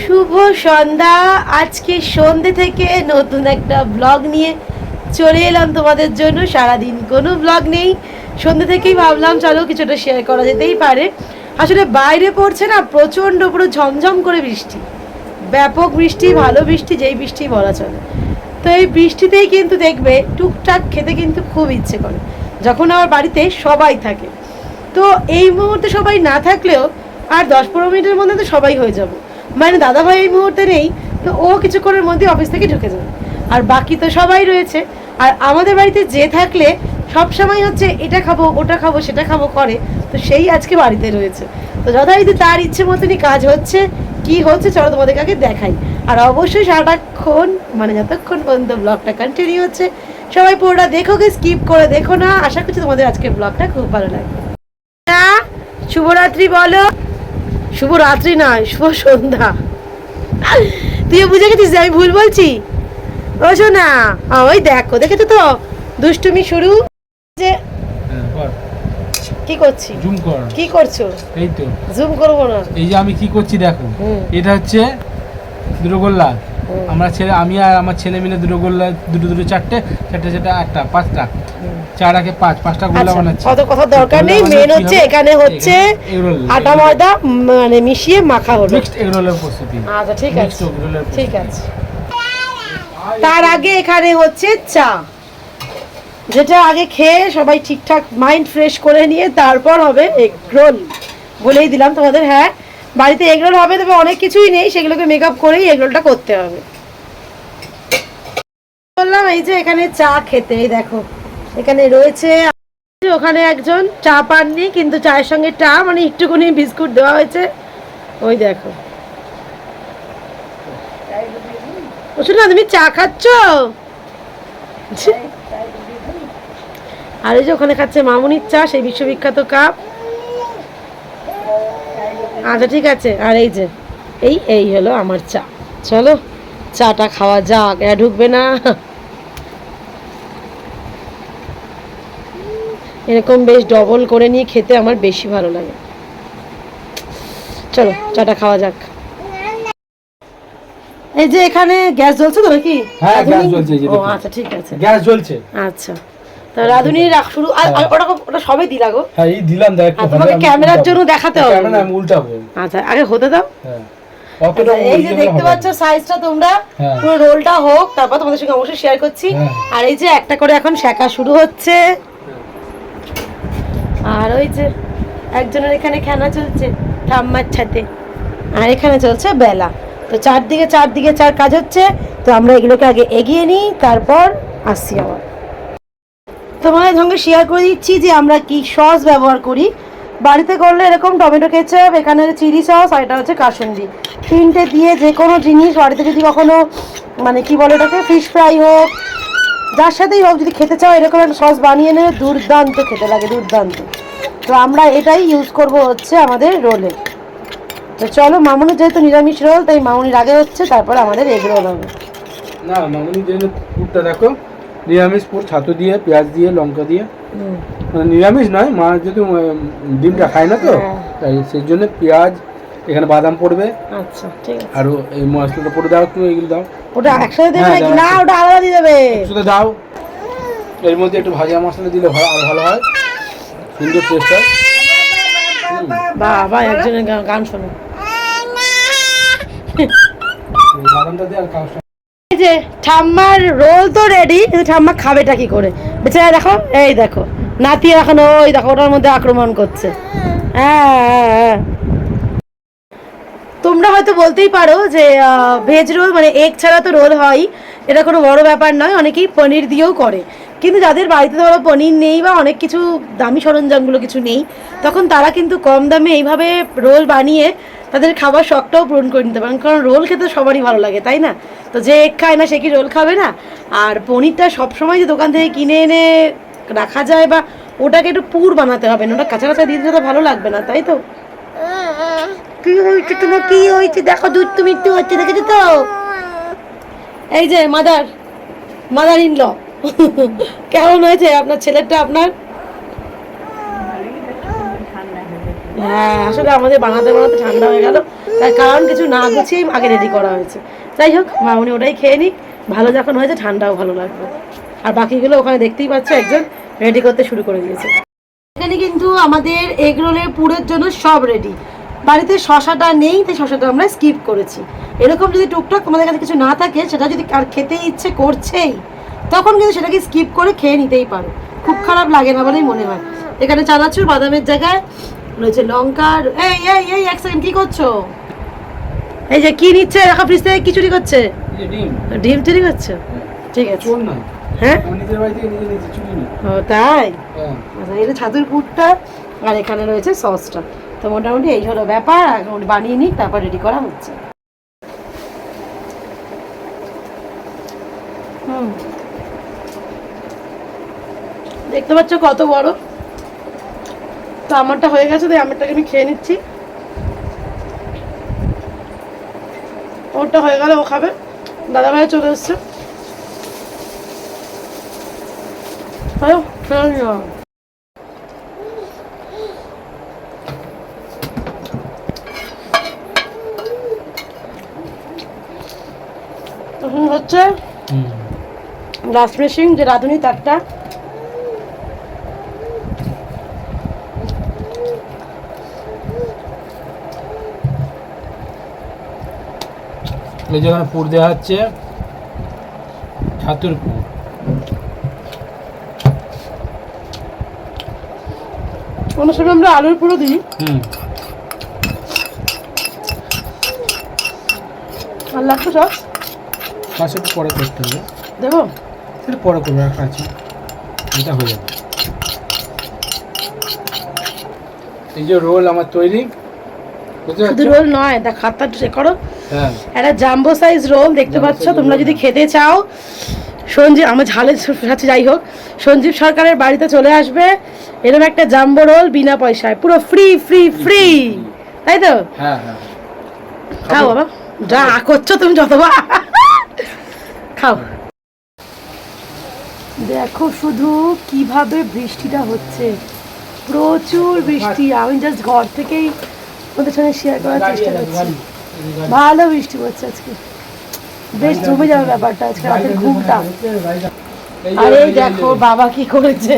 শুভ সন্ধ্যা। আজকে সন্ধে থেকে নতুন একটা ব্লগ নিয়ে চলে এলাম তোমাদের জন্য। সারাদিন কোনো ব্লগ নেই। সন্ধে থেকেই ভাবলাম, চলো কিছুটা শেয়ার করা যেতেই পারে। আসলে বাইরে পড়ছে না, প্রচণ্ড পুরো ঝমঝম করে বৃষ্টি। ব্যাপক বৃষ্টি, ভালো বৃষ্টি, যেই বৃষ্টি বলা চলে। তো এই বৃষ্টিতেই কিন্তু দেখবে, টুকটাক খেতে কিন্তু খুব ইচ্ছে করে। যখন আমার বাড়িতে সবাই থাকে। তো এই মুহূর্তে সবাই না থাকলেও আর দশ পনেরো মিনিটের মধ্যে তো সবাই হয়ে যাব। মানে দাদাভাই এই মুহূর্তে নেই, তো ও কিছুক্ষণের মধ্যে অফিস থেকে ঢুকে যাবে। আর বাকি তো সবাই রয়েছে। আর আমাদের বাড়িতে যে থাকলে সব সময় হচ্ছে এটা খাব, ওটা খাব, সেটা খাব করে, তো সেই আজকে বাড়িতে রয়েছে। তো যথারীতি তার ইচ্ছে মতনই কাজ হচ্ছে, কি হচ্ছে চলো তোমাদের কাকে দেখাই। আর অবশ্যই সারাটাক্ষণ মানে যতক্ষণ পর্যন্ত ব্লগটা কন্টিনিউ হচ্ছে, সবাই পুরোটা দেখো গে স্কিপ করে দেখো না। আশা করছি তোমাদের আজকের ব্লগটা খুব ভালো লাগবে। শুভরাত্রি বলো। শুভরাত্রি নয় শুভ সন্ধ্যা। তুই বুঝে গেছিস যে আমি ভুল বলছি? ও শোনা ওই দেখো দেখেছ তো? দুষ্টুমি শুরু যে হ্যাঁ, কি করছি? জুম কর। কি করছ? এই তো। জুম করব না। এই যে আমি কি করছি দেখো এটা হচ্ছে দুটো গোল্লা হুম। আমরা ছেলে আমি আর আমার ছেলে মিলে দুটো গোল্লা দুটো দুটো চারটে চারটে চারটে আটটা পাঁচটা। চার আগে পাঁচ পাঁচটা গোল্লা আচ্ছা, বানাচ্ছি। অত কথা দরকার নেই। মেন হচ্ছে এখানে হচ্ছে আটা ময়দা মানে মিশিয়ে মাখা হলো। মিক্সড এগরোলের প্রস্তুতি। আচ্ছা ঠিক আছে। ঠিক আছে। তার আগে এখানে হচ্ছে চা। যেটা আগে খেয়ে সবাই ঠিকঠাক মাইন্ড ফ্রেশ করে নিয়ে তারপর হবে এগ রোল। বলেই দিলাম তোমাদের হ্যাঁ? বাড়িতে এগরোল হবে, তবে অনেক কিছুই নেই, সেগুলোকে মেকআপ করেই এগরোলটা করতে হবে। বললাম, এই যে এখানে চা খেতে, এই দেখো, এখানে রয়েছে, ওখানে একজন চা পাননি, কিন্তু চায়ের সঙ্গে চা মানে একটুখানি বিস্কুট দেওয়া হয়েছে। ওই দেখো। না, তুমি চা খাচ্ছ? আর এই যে ওখানে খাচ্ছে মামুনির চা, সেই বিশ্ববিখ্যাত কাপ আচ্ছা ঠিক আছে। আর এই যে এই এই হলো আমার চা। চলো চাটা খাওয়া যাক এ ঢুকবে না। এরকম বেশ ডবল করে নিয়ে খেতে আমার বেশি ভালো লাগে। চলো চাটা খাওয়া যাক। এই যে এখানে গ্যাস জ্বলছে তো নাকি? হ্যাঁ, গ্যাস জ্বলছে, ও আচ্ছা ঠিক আছে। গ্যাস জ্বলছে। আচ্ছা। রাধুনি রাখ শুরু আর- আর ওটা ওটা সবে দিলা গো। হ্যাঁ এই দিলাম দেখ একটু তোমাকে ক্যামেরার জন্য দেখাতে হবে। ক্যামেরা আমি উল্টাবো। আচ্ছা আগে হতে দাও। হ্যাঁ। আচ্ছা, এই যে দেখতে পাচ্ছ সাইজটা তোমরা হ্যাঁ। পুরো রোলটা হোক তারপর তোমাদের সঙ্গে অবশ্যই শেয়ার করছি। হ্যাঁ। আর এই যে একটা করে এখন শেখা শুরু হচ্ছে। আর ওই যে একজনের এখানে খেলা চলছে ঠাম্মার ছাতে আর এখানে চলছে বেলা। তো চারদিকে চারদিকে চার কাজ হচ্ছে। তো আমরা এগুলোকে আগে এগিয়ে নিই তারপর আসছি আবার। তোমাদের সঙ্গে শেয়ার করে দিচ্ছি যে আমরা কি সস ব্যবহার করি। বাড়িতে করলে এরকম টমেটো কেচাপ এখানে চিলি সস আর এটা হচ্ছে কাসুন্দি তিনটে দিয়ে যে কোনো জিনিস বাড়িতে যদি কখনো মানে কি বলে এটাকে ফিশ ফ্রাই হোক, যার সাথেই হোক, যদি খেতে চাও, এরকম একটা সস বানিয়ে নেবে, দুর্দান্ত খেতে লাগে, দুর্দান্ত। তো আমরা এটাই ইউজ করব হচ্ছে আমাদের রোলে তো চলো মামুনের যেহেতু নিরামিষ রোল তাই মামুনির আগে হচ্ছে, তারপর আমাদের এগ রোল হবে। না, মামুনি পুরটা দেখো নিরামিষ পুর ছাতু দিয়ে পেঁয়াজ দিয়ে লঙ্কা দিয়ে। মানে নিরামিষ নয় মা যেহেতু ডিমটা খায় না তো হ্যাঁ। তাই সেই জন্য পেঁয়াজ এখানে বাদাম পড়বে। আচ্ছা ঠিক আছে। আর এই মশলাটা পড়ে দাও একটু এগুলো দাও। ওটা একসাথে দেবে হ্যাঁ, নাকি না ওটা আলাদা দিয়ে দেবে। একসাথে দাও। এর মধ্যে একটু ভাজা মশলা দিলে ভালো আরও ভালো হয়। সুন্দর টেস্ট হয়। বাবা একজনের গান শোনো। বাদামটা দিয়ে আর কাউস এই যে ঠাম্মার রোল তো রেডি কিন্তু ঠাম্মা খাবেটা কি করে? বেচারা দেখো এই দেখো নাতি এখন ওই দেখো ওটার মধ্যে আক্রমণ করছে। হ্যাঁ হ্যাঁ, হ্যাঁ। তোমরা হয়তো বলতেই পারো যে ভেজ রোল মানে এগ ছাড়া তো রোল হয় এটা কোনো বড় ব্যাপার নয় অনেকেই পনির দিয়েও করে। কিন্তু যাদের বাড়িতে ধরো পনির নেই বা অনেক কিছু দামি সরঞ্জামগুলো কিছু নেই, তখন তারা কিন্তু কম দামে এইভাবে রোল বানিয়ে তাদের খাবার শখটাও পূরণ করে নিতে পারেন। কারণ রোল খেতে সবারই ভালো লাগে, তাই না? তো যে এগ খায় না সে কি রোল খাবে না? আর পনিরটা সবসময় যে দোকান থেকে কিনে এনে রাখা যায় বা ওটাকে একটু পুর বানাতে হবে না, ওটা কাঁচা কাঁচা দিয়ে দিলে তো ভালো লাগবে না, তাই তো? কি হয়েছে তোমার? কি হয়েছে? দেখো, দুধ তুমি একটু হচ্ছে, দেখেছ তো? এই যে মাদার মাদার ইন ল কেমন হয়েছে? আপনার ছেলেটা আপনার? হ্যাঁ আসলে আমাদের বানাতে বানাতে ঠান্ডা হয়ে গেল। তার কারণ কিছু না গুছিয়েই আগে রেডি করা হয়েছে। যাই হোক মামুনি ওটাই খেয়ে নিক। ভালো যখন হয়েছে, ঠান্ডাও ভালো লাগবে। আর বাকিগুলো ওখানে দেখতেই পাচ্ছ, একজন রেডি করতে শুরু করে দিয়েছে। এখানে কিন্তু আমাদের এগ রোলের পুরের জন্য সব রেডি বাড়িতে শশাটা নেই, তাই শশাটা আমরা স্কিপ করেছি। এরকম যদি টুকটাক তোমাদের কাছে কিছু না থাকে, সেটা যদি আর খেতে ইচ্ছে করছেই তখন কিন্তু সেটাকে স্কিপ করে খেয়ে নিতেই পারো। খুব খারাপ লাগে না বলেই মনে হয়। এখানে চানাচুর বাদামের জায়গায় রয়েছে লঙ্কা এই এই এই এক সেকেন্ড কি করছ? এই যে কি নিচ্ছে? রাখা ফ্রিজ থেকে কি চুরি করছে? ডিম। চুরি করছ? ঠিক আছে। হ্যাঁ? ও তাই? হ্যাঁ। আচ্ছা এটা ছাতুর পুরটা আর এখানে রয়েছে সসটা তো মোটামুটি এই হলো ব্যাপার বানিয়ে নিই তারপর রেডি করা হচ্ছে হুম দেখতে পাচ্ছ কত বড়? তো আমারটা হয়ে গেছে তাই আমারটাকে আমি খেয়ে নিচ্ছি। ওরটা হয়ে গেলে ও খাবে। দাদা ভাই চলে এসছে। হচ্ছে লাস্ট মেশিং যে রাঁধুনি তারটা। এই যেখানে পুর দেওয়া হচ্ছে ছাতুর পুর কোনো সময় আমরা আলুর পুরো দিই। হুম। আর লাগতো সব? পাশে একটু পরে করতে হবে। দেবো সেটা পরে করবে রাখা আছে। এটা হয়ে যাবে। এই যে রোল আমার তৈরি। রোল নয় দেখ হাতটা চেক করো। একটা জাম্বো সাইজ রোল দেখতে পাচ্ছ তোমরা যদি হ্যাঁ। খেতে চাও সঞ্জীব আমার ঝালে সাথে যাই হোক সঞ্জীব সরকারের বাড়িতে চলে আসবে এরকম একটা জাম্বো রোল বিনা পয়সায় পুরো ফ্রি ফ্রি ফ্রি তাই তো? হ্যাঁ হ্যাঁ। খাও বাবা। যা করছ তুমি যতবার। খাও। দেখো শুধু কীভাবে বৃষ্টিটা হচ্ছে। প্রচুর বৃষ্টি। আমি জাস্ট ঘর থেকেই ওদের সঙ্গে শেয়ার করার চেষ্টা করছি। ভালো বৃষ্টি পড়ছে আজকে বেশ জমে যাবে ব্যাপারটা আজকে রাতের ঘুমটা আর এই দেখো বাবা কি করেছে।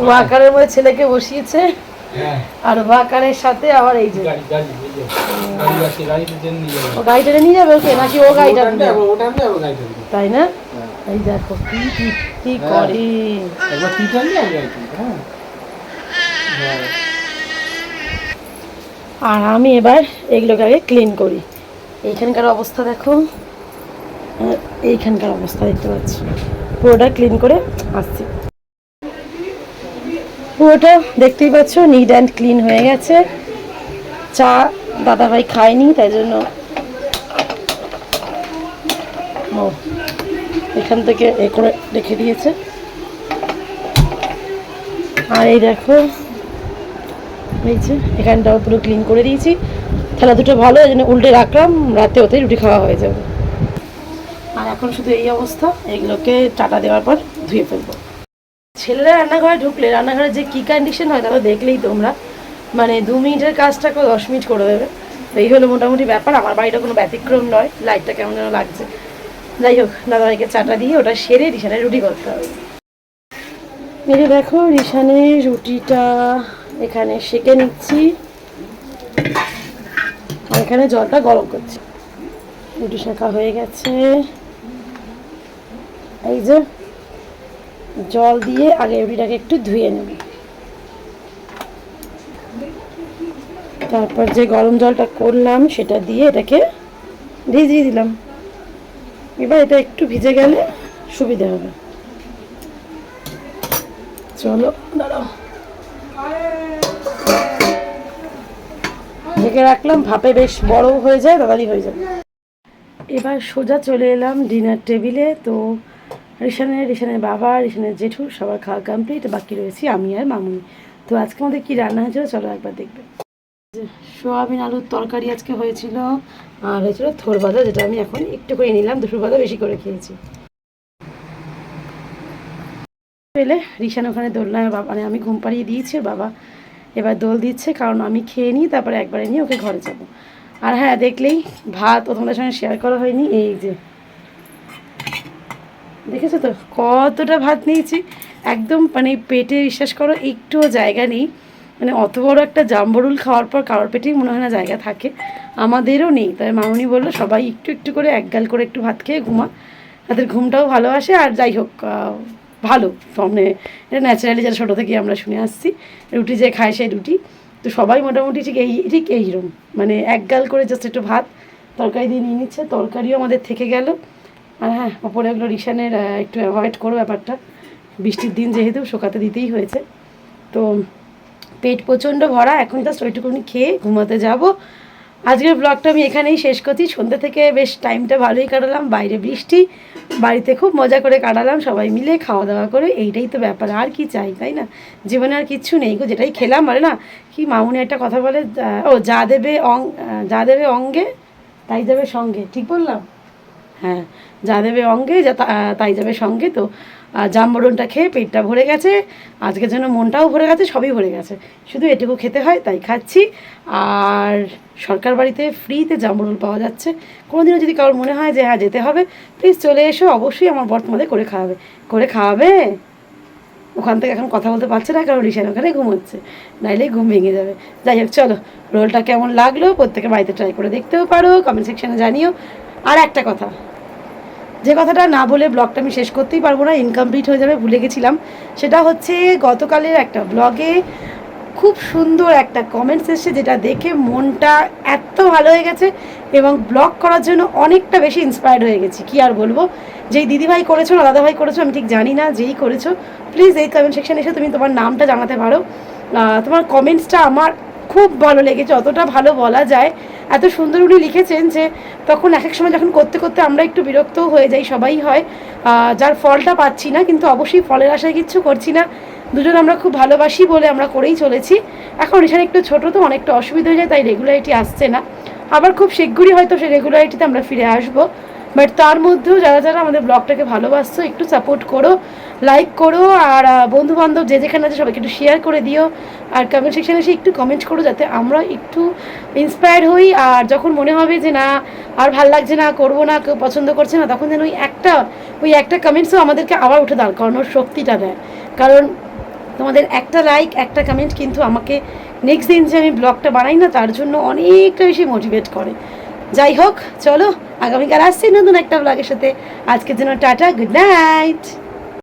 ওয়াকারের মধ্যে ছেলেকে বসিয়েছে আর ওয়াকারের সাথে আবার এই যে গাড়িটা নিয়ে যাবে ওকে নাকি ও গাড়িটা। তাই না। এই দেখো কি কি কি হ্যাঁ। করে একবার তুই টানলি আমি গাড়ি হ্যাঁ হ্যাঁ আর আমি এবার এগুলোকে আগে ক্লিন করি। এইখানকার অবস্থা দেখো। এইখানকার অবস্থা দেখতে পাচ্ছি। পুরোটা ক্লিন করে আসছি। পুরোটা দেখতেই পাচ্ছ নিট অ্যান্ড ক্লিন হয়ে গেছে। চা দাদাভাই খায়নি, তাই জন্য ও, এখান থেকে এ করে রেখে দিয়েছে। আর এই দেখো এই এখানটাও পুরো ক্লিন করে দিয়েছি। থালা দুটো ভালো, এই জন্য উল্টে রাখলাম, রাতে ওতেই রুটি খাওয়া হয়ে যাবে। আর এখন শুধু এই অবস্থা, এগুলোকে টাটা দেওয়ার পর ধুয়ে ফেলব। ছেলেরা রান্নাঘরে ঢুকলে, রান্নাঘরে যে কী কন্ডিশন হয় তা তো দেখলেই তোমরা। মানে দু মিনিটের কাজটা কাজটাকে দশ মিনিট করে দেবে। এই হলো মোটামুটি ব্যাপার। আমার বাড়িটা কোনো ব্যতিক্রম নয় লাইটটা কেমন যেন লাগছে। যাই হোক, দাদাভাইকে চাটা দিয়ে ওটা সেরে রিসানে রুটি করতে হবে। দেখো রিসানে রুটিটা এখানে সেকে নিচ্ছি। এখানে জলটা গরম করছি। রুটি শেখা হয়ে গেছে। এই যে জল দিয়ে আগে রুটিটাকে একটু ধুয়ে নেব। তারপর যে গরম জলটা করলাম, সেটা দিয়ে এটাকে ভিজিয়ে দিলাম। এবার এটা একটু ভিজে গেলে সুবিধা হবে। চলো, দাঁড়াও। ঢেকে রাখলাম, ভাপে বেশ বড় হয়ে যায় তাড়াতাড়ি হয়ে যাবে এবার সোজা চলে এলাম ডিনার টেবিলে। তো রিসানের রিসানের বাবা রিসানের জেঠু, সবার খাওয়া কমপ্লিট বাকি রয়েছি আমি আর মামুনি। তো আজকে আমাদের কি রান্না হয়েছিল, চলো একবার দেখবে। সোয়াবিন আলুর তরকারি আজকে হয়েছিল, আর হয়েছিল থোর ভাজা যেটা আমি এখন একটু করে নিলাম, দুপুর ভাজা বেশি করে খেয়েছি। পেলে রিসান ওখানে দোলনায়, বাবা মানে আমি ঘুম পাড়িয়ে দিয়েছি বাবা এবার দোল দিচ্ছে, কারণ আমি খেয়ে নিই, তারপরে একবারে নিয়ে ওকে ঘরে যাব। আর হ্যাঁ দেখলেই ভাত ও তোমাদের সঙ্গে শেয়ার করা হয়নি, এই যে। দেখেছ তো? কতটা ভাত নিয়েছি। একদম মানে পেটে বিশ্বাস করো, একটুও জায়গা নেই। মানে অত বড় একটা জাম্বরুল খাওয়ার পর কারোর পেটেই মনে হয় না জায়গা থাকে। আমাদেরও নেই, তাই মামনি বলল, সবাই একটু একটু করে এক গাল করে একটু ভাত খেয়ে ঘুমা। তাদের ঘুমটাও ভালো আসে, আর যাই হোক ভালো। মানে এটা ন্যাচারালি যারা ছোটো থেকে আমরা শুনে আসছি। রুটি যে খায় সেই রুটি। তো সবাই মোটামুটি ঠিক এই ঠিক এইরকম। মানে এক গাল করে জাস্ট একটু ভাত তরকারি দিয়ে নিয়ে নিচ্ছে। তরকারিও আমাদের থেকে গেল। আর হ্যাঁ ওপরে রিসানের আহ, একটু অ্যাভয়েড করো ব্যাপারটা। বৃষ্টির দিন যেহেতু শোকাতে দিতেই হয়েছে। তো পেট প্রচণ্ড ভরা। এখন জাস্ট ওইটুকুনি খেয়ে ঘুমাতে যাব। আজকের ব্লগটা আমি এখানেই শেষ করছি। সন্ধ্যা থেকে বেশ টাইমটা ভালোই কাটালাম, বাইরে বৃষ্টি, বাড়িতে খুব মজা করে কাটালাম, সবাই মিলে খাওয়া দাওয়া করে, এইটাই তো ব্যাপার, আর কি চাই, তাই না? জীবনে আর কিচ্ছু নেই গো, যেটাই খেলাম বলে না, কি মামুনি একটা কথা বলে ও, যা দেবে অং যা দেবে অঙ্গে, তাই যাবে সঙ্গে, ঠিক বললাম? হ্যাঁ যা দেবে অঙ্গে, যা তাই যাবে সঙ্গে, তো জামবরণটা খেয়ে পেটটা ভরে গেছে। আজকের জন্য মনটাও ভরে গেছে, সবই ভরে গেছে। শুধু এটুকু খেতে হয়, তাই খাচ্ছি। আর সরকার বাড়িতে ফ্রিতে জামরুল পাওয়া যাচ্ছে। কোনোদিনও যদি কারোর মনে হয় যে হ্যাঁ যেতে হবে প্লিজ চলে এসো, অবশ্যই আমার বর তোমাদের করে খাওয়াবে। করে খাওয়াবে? ওখান থেকে এখন কথা বলতে পারছে না, কারণ রিসান ওখানে ঘুমোচ্ছে নাইলে ঘুম ভেঙে যাবে। যাই হোক, চলো, রোলটা কেমন লাগল? প্রত্যেকে বাড়িতে ট্রাই করে দেখতেও পারো কমেন্ট সেকশনে জানিও। আর একটা কথা যে কথাটা না বলে ব্লগটা আমি শেষ করতেই পারব না ইনকমপ্লিট হয়ে যাবে, ভুলে গেছিলাম। সেটা হচ্ছে গতকালের একটা ব্লগে খুব সুন্দর একটা কমেন্টস এসেছে যেটা দেখে মনটা এত ভালো হয়ে গেছে এবং ব্লগ করার জন্য অনেকটা বেশি ইন্সপায়ার্ড হয়ে গেছি। কি আর বলব? যেই দিদিভাই করেছ না দাদাভাই করেছ, আমি ঠিক জানি না, যেই করেছ প্লিজ এই কমেন্ট সেকশনে এসে তুমি তোমার নামটা জানাতে পারো। তোমার কমেন্টসটা আমার খুব ভালো লেগেছে, অতটা ভালো বলা যায়। এত সুন্দর উনি লিখেছেন যে, তখন এক এক সময় যখন করতে করতে আমরা একটু বিরক্তও হয়ে যাই, সবাই হয়। যার ফলটা পাচ্ছি না, কিন্তু অবশ্যই ফলের আশায় কিচ্ছু করছি না। দুজন আমরা খুব ভালোবাসি বলে আমরা করেই চলেছি। এখন রিসান একটু ছোটো তো, অনেকটা অসুবিধা হয়ে যায়, তাই রেগুলারিটি আসছে না। আবার খুব শিগগিরই হয়তো সেই রেগুলারিটিতে আমরা ফিরে আসব। বাট তার মধ্যেও যারা যারা আমাদের ব্লগটাকে ভালোবাসছো, একটু সাপোর্ট করো লাইক করো, আর বন্ধু বান্ধব যে যেখানে আছে সবাইকে একটু শেয়ার করে দিও। আর কমেন্ট সেকশনে এসে একটু কমেন্ট করো যাতে আমরা একটু ইন্সপায়ার হই। আর যখন মনে হবে যে না, আর ভালো লাগছে না, করব না, কেউ পছন্দ করছে না, তখন যেন ওই একটা ওই একটা কমেন্টসও আমাদেরকে আবার উঠে দাঁড় করানোর শক্তিটা দেয়। কারণ তোমাদের একটা লাইক একটা কমেন্ট কিন্তু আমাকে নেক্সট দিন যে আমি ব্লগটা বানাই না, তার জন্য অনেকটা বেশি মোটিভেট করে। যাই হোক চলো আগামীকাল আসছি নতুন একটা ব্লগের সাথে। আজকের জন্য টাটা গুড নাইট